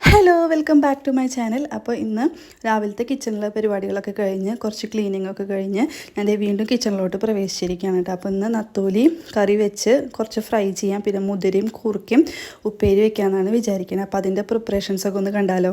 Hello welcome back to my channel അപ്പോൾ ഇന്ന് രാവിലത്തെ കിച്ചണിലെ പരിപാടികളൊക്കെ കഴിഞ്ഞ് കുറച്ച് ക്ലീനിങ് ഒക്കെ കഴിഞ്ഞ് ഞാൻ വീണ്ടും കിച്ചണിലോട്ട് പ്രവേശിച്ചിരിക്കുകയാണ് കേട്ടോ. അപ്പോൾ ഇന്ന് നത്തോലി കറി വെച്ച് കുറച്ച് ഫ്രൈ ചെയ്യാം. പിന്നെ മുതിരയും കുറുക്കും ഉപ്പേരി വെക്കാമെന്നാണ് വിചാരിക്കുന്നത്. അപ്പോൾ അതിന്റെ പ്രിപ്പറേഷൻസ് ഒക്കെ ഒന്ന് കണ്ടാലോ?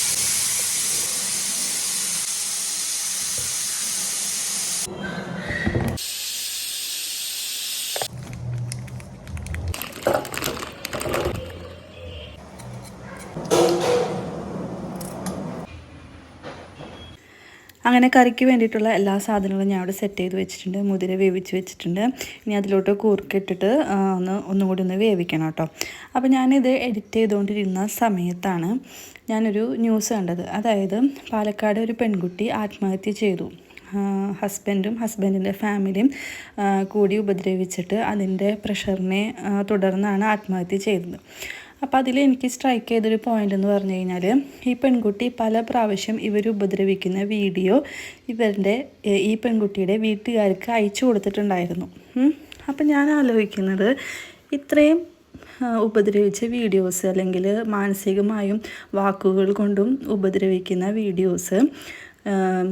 അങ്ങനെ കറിക്ക് വേണ്ടിയിട്ടുള്ള എല്ലാ സാധനങ്ങളും ഞാൻ അവിടെ സെറ്റ് ചെയ്ത് വെച്ചിട്ടുണ്ട്. മുതിര വേവിച്ച് വെച്ചിട്ടുണ്ട്. ഇനി അതിലോട്ട് കൂർക്കിട്ടിട്ട് ഒന്ന് ഒന്നുകൂടി ഒന്ന് വേവിക്കണം കേട്ടോ. അപ്പോൾ ഞാനിത് എഡിറ്റ് ചെയ്തുകൊണ്ടിരുന്ന സമയത്താണ് ഞാനൊരു ന്യൂസ് കണ്ടത്. അതായത് പാലക്കാട് ഒരു പെൺകുട്ടി ആത്മഹത്യ ചെയ്തു. ഹസ്ബൻഡും ഹസ്ബൻഡിന്റെ ഫാമിലിയും കൂടി ഉപദ്രവിച്ചിട്ട് അതിന്റെ പ്രഷറിനെ തുടർന്നാണ് ആത്മഹത്യ ചെയ്തത്. അപ്പോൾ അതിൽ എനിക്ക് സ്ട്രൈക്ക് ചെയ്തൊരു പോയിന്റ് എന്ന് പറഞ്ഞു കഴിഞ്ഞാൽ ഈ പെൺകുട്ടി പല പ്രാവശ്യം ഇവർ ഉപദ്രവിക്കുന്ന വീഡിയോ ഇവരുടെ ഈ പെൺകുട്ടിയുടെ വീട്ടുകാർക്ക് അയച്ചു കൊടുത്തിട്ടുണ്ടായിരുന്നു. അപ്പം ഞാൻ ആലോചിക്കുന്നത് ഇത്രയും ഉപദ്രവിച്ച വീഡിയോസ് അല്ലെങ്കിൽ മാനസികമായും വാക്കുകൾ കൊണ്ടും ഉപദ്രവിക്കുന്ന വീഡിയോസ്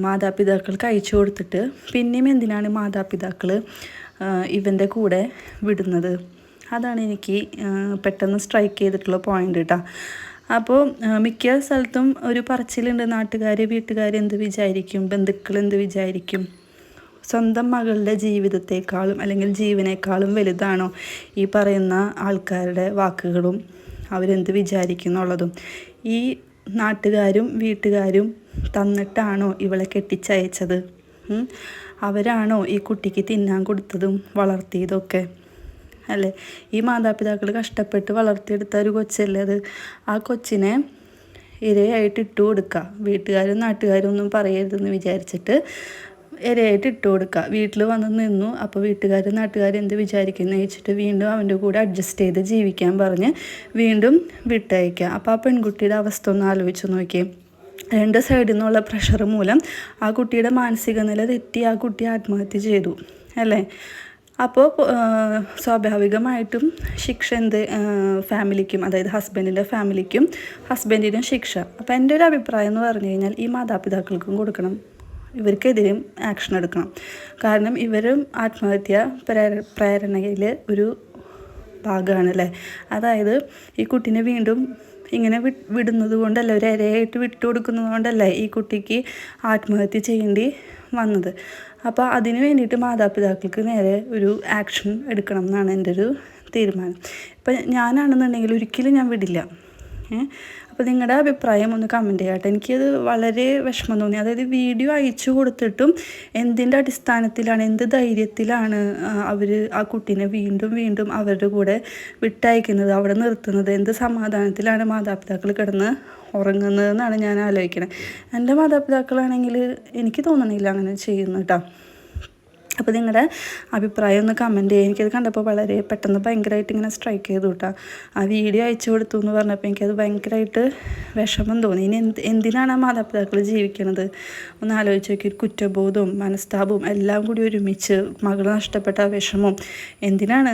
മാതാപിതാക്കൾക്ക് അയച്ചു കൊടുത്തിട്ട് പിന്നെയും എന്തിനാണ് മാതാപിതാക്കൾ ഇവന്റെ കൂടെ വിടുന്നത്? അതാണ് എനിക്ക് പെട്ടെന്ന് സ്ട്രൈക്ക് ചെയ്തിട്ടുള്ള പോയിന്റ് കേട്ടോ അപ്പോൾ മിക്ക സ്ഥലത്തും ഒരു പറച്ചിലുണ്ട് നാട്ടുകാർ വീട്ടുകാർ എന്ത് വിചാരിക്കും ബന്ധുക്കൾ എന്ത് വിചാരിക്കും? സ്വന്തം മകളുടെ ജീവിതത്തെക്കാളും അല്ലെങ്കിൽ ജീവനേക്കാളും വലുതാണോ ഈ പറയുന്ന ആൾക്കാരുടെ വാക്കുകളും അവരെന്ത് വിചാരിക്കുന്നുള്ളതും ഈ നാട്ടുകാരും വീട്ടുകാരും തന്നിട്ടാണോ ഇവളെ കെട്ടിച്ചയച്ചത്? അവരാണോ ഈ കുട്ടിക്ക് തിന്നാൻ കൊടുത്തതും വളർത്തിയതൊക്കെ അല്ലേ? ഈ മാതാപിതാക്കൾ കഷ്ടപ്പെട്ട് വളർത്തിയെടുത്ത ഒരു കൊച്ചല്ലേ അത്? ആ കൊച്ചിനെ ഇരയായിട്ട് ഇട്ട് കൊടുക്കുക വീട്ടുകാരും നാട്ടുകാരും ഒന്നും പറയരുതെന്ന് വിചാരിച്ചിട്ട് ഇരയായിട്ട് ഇട്ട് കൊടുക്കുക വീട്ടിൽ വന്ന് നിന്നു. അപ്പോൾ വീട്ടുകാരും നാട്ടുകാരും എന്ത് വിചാരിക്കുന്നു വെച്ചിട്ട് വീണ്ടും അവന്റെ കൂടെ അഡ്ജസ്റ്റ് ചെയ്ത് ജീവിക്കാൻ പറഞ്ഞ് വീണ്ടും വിട്ടയക്കുക അപ്പോൾ ആ പെൺകുട്ടിയുടെ അവസ്ഥ ഒന്ന് ആലോചിച്ച് നോക്കിയേ. രണ്ട് സൈഡിൽ നിന്നുള്ള പ്രഷർ മൂലം ആ കുട്ടിയുടെ മാനസിക നില തെറ്റി ആ കുട്ടി ആത്മഹത്യ ചെയ്തു. അല്ലേ? അപ്പോൾ സ്വാഭാവികമായിട്ടും ശിക്ഷ എന്ത് ഫാമിലിക്കും അതായത് ഹസ്ബൻഡിന്റെ ഫാമിലിക്കും ഹസ്ബൻഡിനും ശിക്ഷ. അപ്പോൾ എന്റെ ഒരു അഭിപ്രായം എന്ന് പറഞ്ഞു കഴിഞ്ഞാൽ ഈ മാതാപിതാക്കൾക്കും കൊടുക്കണം. ഇവർക്കെതിരെയും ആക്ഷൻ എടുക്കണം. കാരണം ഇവരും ആത്മഹത്യ പ്രേര പ്രേരണയിൽ ഒരു ഭാഗമാണ് അല്ലേ? അതായത് ഈ കുട്ടീനെ വീണ്ടും ഇങ്ങനെ വി വിടുന്നത് കൊണ്ടല്ല ഒരു ഇരയായിട്ട് വിട്ടു കൊടുക്കുന്നത് കൊണ്ടല്ലേ ഈ കുട്ടിക്ക് ആത്മഹത്യ ചെയ്യേണ്ടി വന്നത്. അപ്പോൾ അതിന് വേണ്ടിയിട്ട് മാതാപിതാക്കൾക്ക് നേരെ ഒരു ആക്ഷൻ എടുക്കണം എന്നാണ് എന്റെ ഒരു തീരുമാനം. ഇപ്പം ഞാനാണെന്നുണ്ടെങ്കിൽ ഒരിക്കലും ഞാൻ വിടില്ല. അപ്പോൾ നിങ്ങളുടെ അഭിപ്രായം ഒന്ന് കമന്റ് ചെയ്യട്ടെ. എനിക്കത് വളരെ വിഷമം തോന്നി. അതായത് വീഡിയോ അയച്ചു കൊടുത്തിട്ടും എന്തിന്റെ അടിസ്ഥാനത്തിലാണ് എന്ത് ധൈര്യത്തിലാണ് അവർ ആ കുട്ടീനെ വീണ്ടും വീണ്ടും അവരുടെ കൂടെ വിട്ടയക്കുന്നത് അവിടെ നിർത്തുന്നത് എന്ത് സമാധാനത്തിലാണ് മാതാപിതാക്കൾ കിടന്ന് ഉറങ്ങുന്നതെന്നാണ് ഞാൻ ആലോചിക്കുന്നത് എന്റെ മാതാപിതാക്കളാണെങ്കിൽ എനിക്ക് തോന്നണില്ല അങ്ങനെ ചെയ്യുന്നു കേട്ടോ അപ്പോൾ നിങ്ങളുടെ അഭിപ്രായം ഒന്ന് കമന്റ് ചെയ്യുക. എനിക്കത് കണ്ടപ്പോൾ വളരെ പെട്ടെന്ന് ഭയങ്കരമായിട്ട് ഇങ്ങനെ സ്ട്രൈക്ക് ചെയ്തു കേട്ടോ. ആ വീഡിയോ അയച്ചു കൊടുത്തു എന്ന് പറഞ്ഞപ്പോൾ എനിക്കത് ഭയങ്കരമായിട്ട് വിഷമം തോന്നി. ഇനി എന്ത് എന്തിനാണ് ആ മാതാപിതാക്കൾ ജീവിക്കണത്? ഒന്ന് ആലോചിച്ച് നോക്കി. കുറ്റബോധവും മനസ്താപവും എല്ലാം കൂടി ഒരുമിച്ച് മകൾ നഷ്ടപ്പെട്ട വിഷമവും എന്തിനാണ്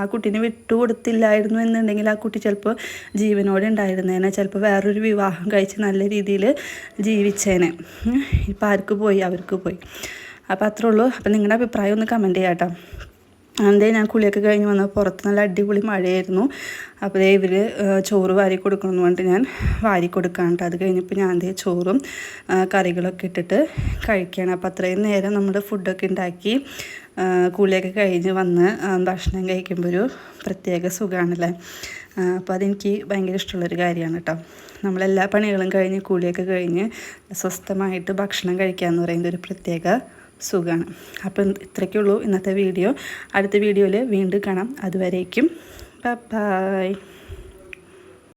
ആ കുട്ടീനെ വിട്ടുകൊടുത്തില്ലായിരുന്നു എന്നുണ്ടെങ്കിൽ ആ കുട്ടി ചിലപ്പോൾ ജീവനോടെ ഉണ്ടായിരുന്നേനെ ചിലപ്പോൾ വേറൊരു വിവാഹം കഴിച്ച് നല്ല രീതിയിൽ ജീവിച്ചേനെ. ഇപ്പം ആർക്ക് പോയി? അവർക്ക് പോയി. അപ്പോൾ അത്രേ ഉള്ളൂ. അപ്പോൾ നിങ്ങളുടെ അഭിപ്രായം ഒന്ന് കമന്റ് ചെയ്യാം കേട്ടോ. അതേ ഞാൻ കുളിയൊക്കെ കഴിഞ്ഞ് വന്ന പുറത്ത് നല്ല അടിപൊളി മഴയായിരുന്നു. അപ്പോൾ ദേ ഇവർ ചോറ് വാരി കൊടുക്കണമെന്ന് പറഞ്ഞിട്ട് ഞാൻ വാരി കൊടുക്കാണ്ട് അത് കഴിഞ്ഞപ്പോൾ ഞാൻ ദേ ചോറും കറികളൊക്കെ ഇട്ടിട്ട് കഴിക്കുകയാണ് അപ്പോൾ അത്രയും നേരം നമ്മൾ ഫുഡൊക്കെ ഉണ്ടാക്കി കുളിയൊക്കെ കഴിഞ്ഞ് വന്ന് ഭക്ഷണം കഴിക്കുമ്പോൾ ഒരു പ്രത്യേക സുഖമാണല്ലേ അപ്പോൾ അതെനിക്ക് ഭയങ്കര ഇഷ്ടമുള്ളൊരു കാര്യമാണ് കേട്ടോ. നമ്മളെല്ലാ പണികളും കഴിഞ്ഞ് കുളിയൊക്കെ കഴിഞ്ഞ് സ്വസ്ഥമായിട്ട് ഭക്ഷണം കഴിക്കുക എന്ന് പറയുന്നത് ഒരു പ്രത്യേക സുഖമാണ് അപ്പം ഇത്രയ്ക്കുള്ളൂ ഇന്നത്തെ വീഡിയോ. അടുത്ത വീഡിയോയിൽ വീണ്ടും കാണാം. അതുവരേക്കും. ബൈ.